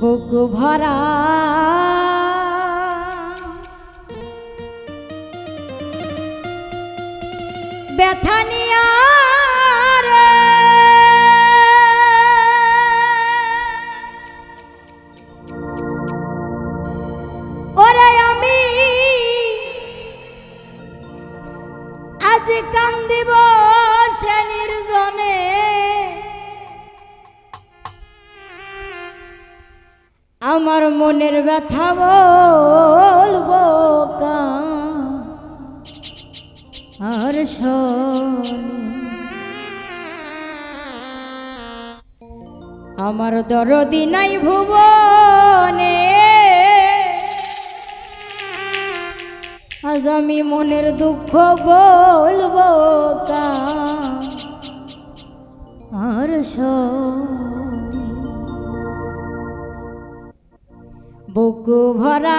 বুক ভরা। ব্যথানিয়া রে। ওরে আমি আজ কান্দিব সেনি আমার মনের ব্যথা বলব আর আমার দরদি নাই ভুবনে। আজ আমি মনের দুঃখ বলব কা। আর সব বুকু ভরা।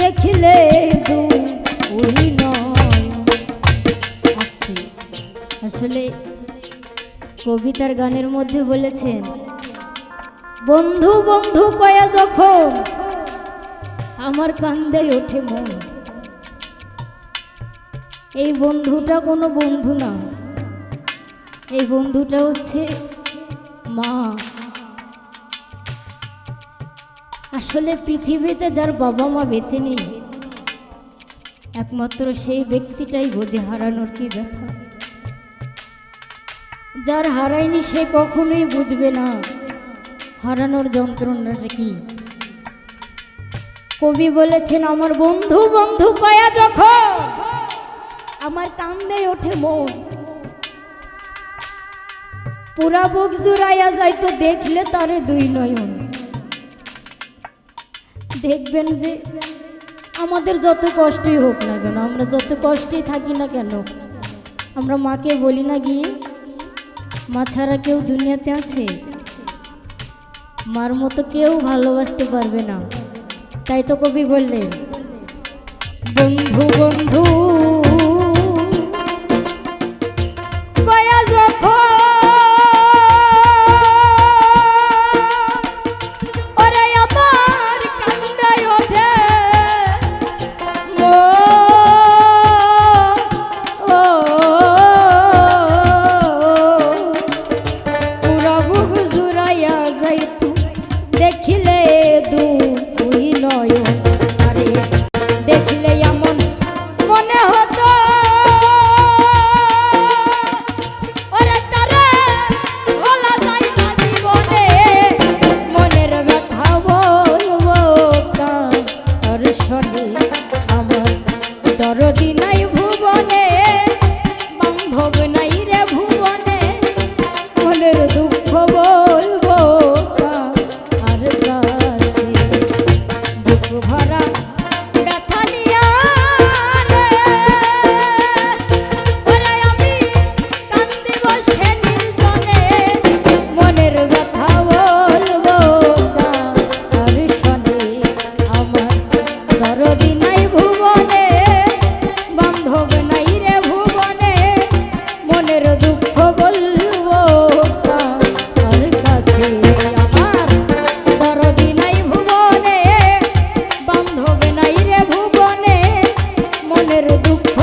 দেখিলে আসলে কবিতার গানের মধ্যে বলেছেন, বন্ধু বন্ধু কয়া যখন আমার কান্দে ওঠে মন। এই বন্ধুটা কোনো বন্ধু না। এই বন্ধুটা হচ্ছে মা। আসলে পৃথিবীতে যার বাবা মা বেঁচে নেই, একমাত্র সেই ব্যক্তিটাই বোঝে হারানোর কি ব্যথা। যার হারায়নি সে কখনোই বুঝবে না, হারানোর যন্ত্রণাটা কি। কবি বলেছেন, আমার বন্ধু বন্ধু কয়া যখন আমার কান্দে ওঠে মন, পুরা বুক জুড়াইয়া যাইতো, দেখলে তারে দুই নয়ন। দেখবেন যে আমাদের যত কষ্টই হোক না কেন, আমরা যত কষ্টই থাকি না কেন, আমরা মাকে বলি না গিয়ে, মা ছাড়া কেউ দুনিয়াতে আছে? মার মতো কেউ ভালোবাসতে পারবে না। তাই তো কবি বললেন, বন্ধু দুঃখ